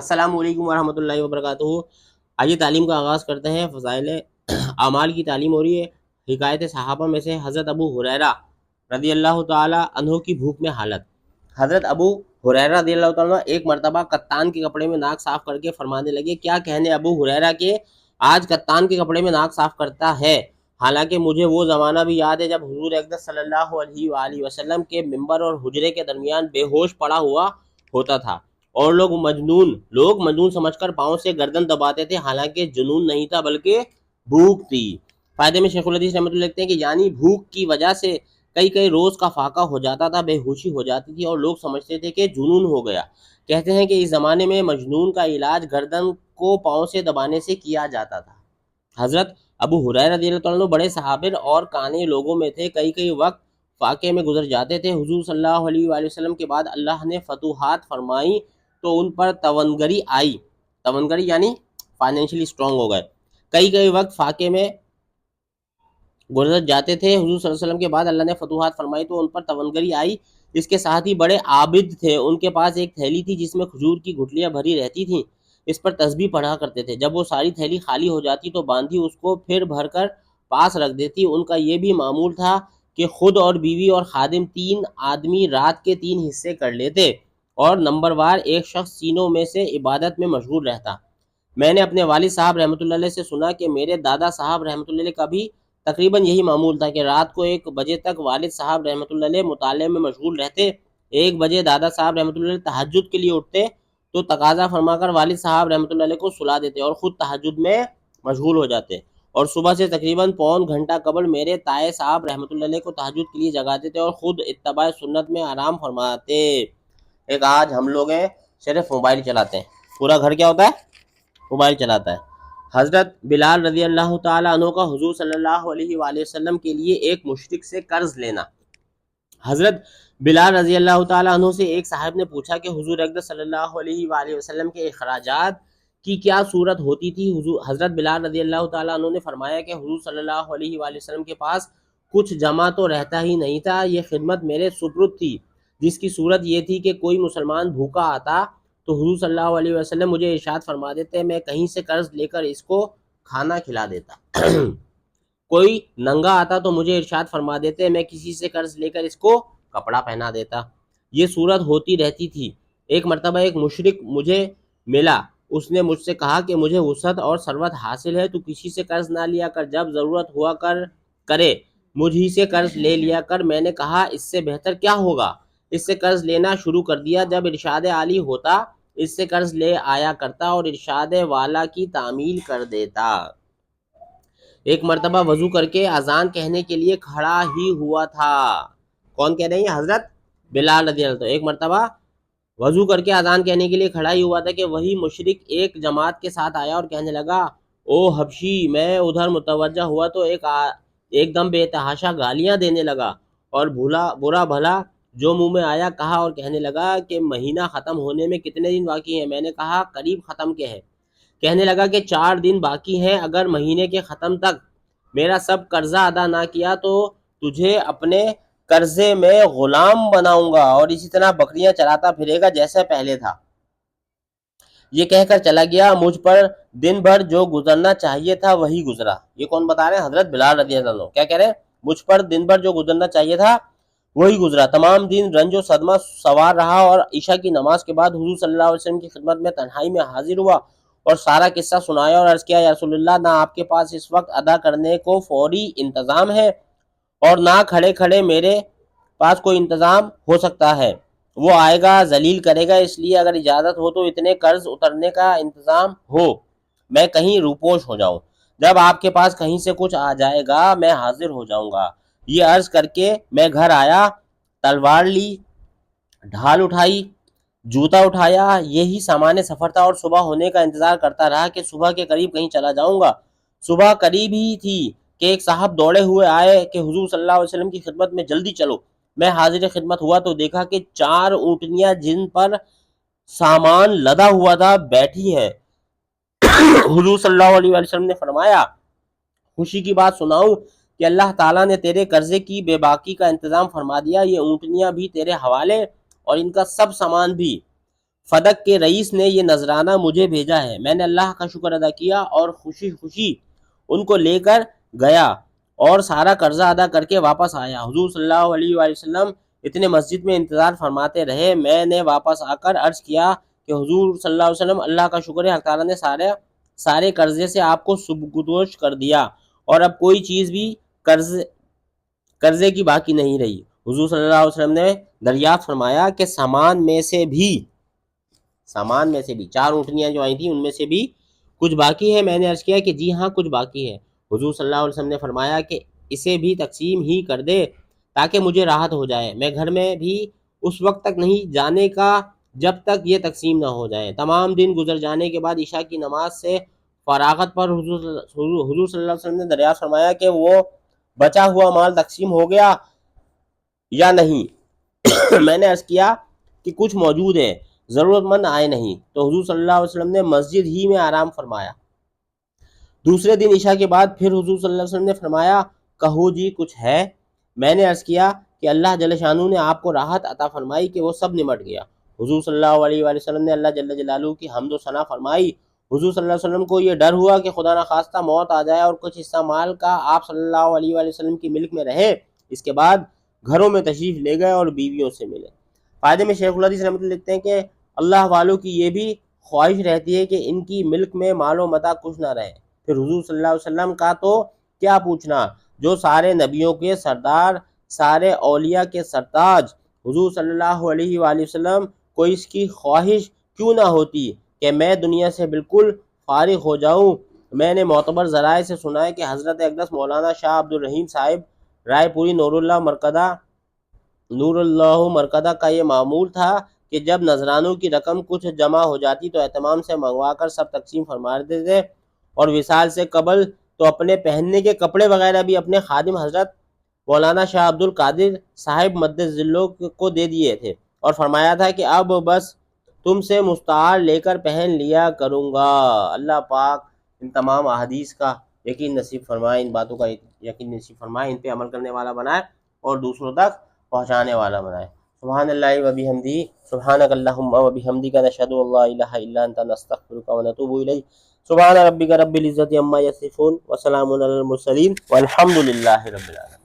السلام علیکم ورحمۃ اللہ وبرکاتہ۔ آئیے تعلیم کا آغاز کرتے ہیں۔ فضائل اعمال کی تعلیم ہو رہی ہے۔ حکایت صحابہ میں سے حضرت ابو حریرہ رضی اللہ تعالیٰ عنہ کی بھوک میں حالت۔ حضرت ابو حریرہ رضی اللہ تعالیٰ ایک مرتبہ کتان کے کپڑے میں ناک صاف کر کے فرمانے لگے، کیا کہنے ابو حریرہ کے؟ آج کتان کے کپڑے میں ناک صاف کرتا ہے۔ حالانکہ مجھے وہ زمانہ بھی یاد ہے جب حضور اقدس صلی اللہ علیہ وآلہ وسلم کے ممبر اور حجرے کے درمیان بے ہوش پڑا ہوا ہوتا تھا۔ اور لوگ مجنون لوگ مجنون سمجھ کر پاؤں سے گردن دباتے تھے، حالانکہ جنون نہیں تھا بلکہ بھوک تھی۔ فائدے میں شیخ الحدیث رحمۃ اللہ لکھتے ہیں کہ یعنی بھوک کی وجہ سے کئی کئی روز کا فاقہ ہو جاتا تھا، بے ہوشی ہو جاتی تھی اور لوگ سمجھتے تھے کہ جنون ہو گیا۔ کہتے ہیں کہ اس زمانے میں مجنون کا علاج گردن کو پاؤں سے دبانے سے کیا جاتا تھا۔ حضرت ابو حریر رضی اللہ عنہ بڑے صحابر اور کانے لوگوں میں تھے، کئی کئی وقت فاقے میں گزر جاتے تھے۔ حضور صلی اللہ علیہ وآلہ وسلم کے بعد اللہ نے فتوحات فرمائی۔ تو ان پر تونگری آئی۔ تونگری یعنی فائنینشلی اسٹرانگ ہو گئے۔ کئی کئی وقت فاقے میں گزر جاتے تھے۔ حضور صلی اللہ علیہ وسلم کے بعد اللہ نے فتوحات فرمائی تو ان پر تونگری آئی۔ اس کے ساتھ ہی بڑے عابد تھے۔ ان کے پاس ایک تھیلی تھی جس میں کھجور کی گھٹلیاں بھری رہتی تھیں۔ اس پر تسبیح پڑھا کرتے تھے۔ جب وہ ساری تھیلی خالی ہو جاتی تو باندھی اس کو پھر بھر کر پاس رکھ دیتی۔ ان کا یہ بھی معمول تھا کہ خود اور بیوی اور خادم تین آدمی رات کے تین حصے کر لیتے۔ اور نمبر وار ایک شخص تینوں میں سے عبادت میں مشغول رہتا۔ میں نے اپنے والد صاحب رحمۃ اللہ علیہ سے سنا کہ میرے دادا صاحب رحمۃ اللہ علیہ کا بھی تقریباً یہی معمول تھا کہ رات کو ایک بجے تک والد صاحب رحمۃ اللہ علیہ مطالعے میں مشغول رہتے۔ ایک بجے دادا صاحب رحمۃ اللہ علیہ تحجد کے لیے اٹھتے تو تقاضا فرما کر والد صاحب رحمۃ اللہ علیہ کو سلا دیتے اور خود تحجد میں مشغول ہو جاتے۔ اور صبح سے تقریباً پون گھنٹہ قبل میرے تائے صاحب رحمۃ اللہ علیہ کو تحجد کے لیے جگاتے تھے اور خود اتباع سنت میں آرام فرماتے۔ ایک آج ہم لوگ ہیں، صرف موبائل چلاتے ہیں۔ پورا گھر کیا ہوتا ہے؟ موبائل چلاتا ہے۔ حضرت بلال رضی اللہ تعالیٰ عنہ کا حضور صلی اللہ علیہ وآلہ وسلم کے لیے ایک مشرق سے قرض لینا۔ حضرت بلال رضی اللہ تعالیٰ عنہ سے ایک صاحب نے پوچھا کہ حضور اقدس صلی اللہ علیہ وآلہ وسلم کے اخراجات کی کیا صورت ہوتی تھی؟ حضور، حضرت بلال رضی اللہ تعالیٰ عنہ نے فرمایا کہ حضور صلی اللہ علیہ وآلہ وسلم کے پاس کچھ جمع تو رہتا ہی نہیں تھا، یہ خدمت میرے سپرد تھی۔ جس کی صورت یہ تھی کہ کوئی مسلمان بھوکا آتا تو حضور صلی اللہ علیہ وسلم مجھے ارشاد فرما دیتے، میں کہیں سے قرض لے کر اس کو کھانا کھلا دیتا۔ کوئی ننگا آتا تو مجھے ارشاد فرما دیتے، میں کسی سے قرض لے کر اس کو کپڑا پہنا دیتا۔ یہ صورت ہوتی رہتی تھی۔ ایک مرتبہ ایک مشرق مجھے ملا۔ اس نے مجھ سے کہا کہ مجھے وسعت اور ثروت حاصل ہے، تو کسی سے قرض نہ لیا کر۔ جب ضرورت ہوا کر، کرے۔ مجھ ہی سے قرض لے لیا کر۔ میں نے کہا، اس سے بہتر کیا ہوگا؟ اس سے قرض لینا شروع کر دیا۔ جب ارشاد علی ہوتا، اس سے قرض لے آیا کرتا اور ارشاد والا کی تعمیل کر دیتا۔ ایک مرتبہ وضو کر کے اذان کہنے کے لیے کھڑا ہی ہوا تھا۔ کون کہہ رہے ہیں حضرت؟ بلال رضی اللہ ایک مرتبہ وضو کر کے اذان کہنے کے لیے کھڑا ہی ہوا تھا کہ وہی مشرق ایک جماعت کے ساتھ آیا اور کہنے لگا، او حبشی، میں ادھر متوجہ ہوا تو ایک آ... ایک دم بے تحاشا گالیاں دینے لگا اور بھولا، برا بھلا جو منہ میں آیا کہا اور کہنے لگا کہ مہینہ ختم ہونے میں کتنے دن باقی ہیں؟ میں نے کہا، قریب ختم کے ہے کہنے لگا کہ چار دن باقی ہیں، اگر مہینے کے ختم تک میرا سب قرضہ ادا نہ کیا تو تجھے اپنے قرضے میں غلام بناؤں گا اور اسی طرح بکریاں چلاتا پھرے گا جیسے پہلے تھا۔ یہ کہہ کر چلا گیا، مجھ پر دن بھر جو گزرنا چاہیے تھا وہی گزرا۔ یہ کون بتا رہے ہیں؟ حضرت بلال رضی اللہ عنہ۔ کیا کہہ رہے ہیں؟ مجھ پر دن بھر جو گزرنا چاہیے تھا وہی گزرا۔ تمام دن رنج و صدمہ سوار رہا اور عشاء کی نماز کے بعد حضور صلی اللہ علیہ وسلم کی خدمت میں تنہائی میں حاضر ہوا اور سارا قصہ سنایا اور عرض کیا، یا رسول اللہ، نہ آپ کے پاس اس وقت ادا کرنے کو فوری انتظام ہے اور نہ کھڑے کھڑے میرے پاس کوئی انتظام ہو سکتا ہے۔ وہ آئے گا، ذلیل کرے گا، اس لیے اگر اجازت ہو تو اتنے قرض اترنے کا انتظام ہو۔ میں کہیں روپوش ہو جاؤں۔ جب آپ کے پاس کہیں سے کچھ آ جائے گا، میں حاضر ہو جاؤں گا۔ یہ عرض کر کے میں گھر آیا، تلوار لی، ڈھال اٹھائی، جوتا اٹھایا، یہی سامان سفر تھا اور صبح ہونے کا انتظار کرتا رہا کہ صبح کے قریب کہیں چلا جاؤں گا۔ صبح قریب ہی تھی کہ ایک صاحب دوڑے ہوئے آئے کہ حضور صلی اللہ علیہ وسلم کی خدمت میں جلدی چلو۔ میں حاضر خدمت ہوا تو دیکھا کہ چار اونٹنیاں جن پر سامان لدا ہوا تھا، بیٹھی ہیں۔ حضور صلی اللہ علیہ وسلم نے فرمایا، خوشی کی بات سناؤں کہ اللہ تعالیٰ نے تیرے قرضے کی بے باکی کا انتظام فرما دیا، یہ اونٹنیاں بھی تیرے حوالے اور ان کا سب سامان بھی۔ فدق کے رئیس نے یہ نذرانہ مجھے بھیجا ہے۔ میں نے اللہ کا شکر ادا کیا اور خوشی خوشی ان کو لے کر گیا اور سارا قرضہ ادا کر کے واپس آیا۔ حضور صلی اللہ علیہ وآلہ وسلم اتنے مسجد میں انتظار فرماتے رہے۔ میں نے واپس آ کر عرض کیا کہ حضور صلی اللہ علیہ وسلم، اللہ کا شکر ہے، اللہ تعالیٰ نے سارے سارے قرضے سے آپ کو سبکدوش کر دیا۔ اور اب کوئی چیز بھی قرض، قرضے کی باقی نہیں رہی۔ حضور صلی اللہ علیہ وسلم نے دریافت فرمایا کہ سامان میں سے بھی، سامان میں سے بھی، چار اونٹنیاں جو آئی تھیں، ان میں سے بھی کچھ باقی ہے میں نے عرض کیا کہ جی ہاں کچھ باقی ہے حضور صلی اللہ علیہ وسلم نے فرمایا کہ اسے بھی تقسیم ہی کر دے تاکہ مجھے راحت ہو جائے۔ میں گھر میں بھی اس وقت تک نہیں جانے کا جب تک یہ تقسیم نہ ہو جائے۔ تمام دن گزر جانے کے بعد عشاء کی نماز سے فراغت پر حضور صلی اللہ علیہ وسلم نے دریافت فرمایا کہ وہ بچا ہوا مال تقسیم ہو گیا یا نہیں؟ میں نے عرض کیا کہ کچھ موجود ہے ضرورت مند آئے نہیں۔ تو حضور صلی اللہ علیہ وسلم نے مسجد ہی میں آرام فرمایا۔ دوسرے دن عشاء کے بعد پھر حضور صلی اللہ علیہ وسلم نے فرمایا، کہو جی کچھ ہے۔ میں نے عرض کیا کہ اللہ جل شانو نے آپ کو راحت عطا فرمائی کہ وہ سب نمٹ گیا۔ حضور صلی اللہ علیہ وآلہ وسلم نے اللہ جل جلالہ کی حمد و ثنا فرمائی۔ حضور صلی اللہ علیہ وسلم کو یہ ڈر ہوا کہ خدا نخواستہ موت آ جائے اور کچھ حصہ مال کا آپ صلی اللہ علیہ وآلہ وسلم کی ملک میں رہے۔ اس کے بعد گھروں میں تشریف لے گئے اور بیویوں سے ملے۔ فائدے میں شیخ الحدیث رحمۃ اللہ لکھتے ہیں کہ اللہ والوں کی یہ بھی خواہش رہتی ہے کہ ان کی ملک میں مال و متا کچھ نہ رہے۔ پھر حضور صلی اللہ علیہ وسلم کا تو کیا پوچھنا؟ جو سارے نبیوں کے سردار، سارے اولیاء کے سرتاج، حضور صلی اللہ علیہ وآلہ وسلم کو اس کی خواہش کیوں نہ ہوتی؟ کہ میں دنیا سے بالکل فارغ ہو جاؤں۔ میں نے معتبر ذرائع سے سنا ہے کہ حضرت اقدس مولانا شاہ عبد الرحیم صاحب رائے پوری نور اللہ مرکدہ نور اللہ مرکدہ کا یہ معمول تھا کہ جب نذرانوں کی رقم کچھ جمع ہو جاتی تو اہتمام سے منگوا کر سب تقسیم فرما دیتے تھے۔ اور وصال سے قبل تو اپنے پہننے کے کپڑے وغیرہ بھی اپنے خادم حضرت مولانا شاہ عبد القادر صاحب مد ذلوں کو دے دیے تھے۔ اور فرمایا تھا کہ اب بس تم سے مستعار لے کر پہن لیا کروں گا۔ اللہ پاک ان تمام احادیث کا یقین نصیب فرمائے، ان باتوں کا یقین نصیب فرمائے، ان پہ عمل کرنے والا بنائے اور دوسروں تک پہنچانے والا بنائے۔ سبحان اللہ و بحمدی، سبحانک اللہم و بحمدی کا نشہد اللہ الہ الا انت، نستغفرک و نتوب الیک۔ سبحان ربک رب العزت عما یصفون، وسلام علی المرسلین والحمد للہ رب العالمین۔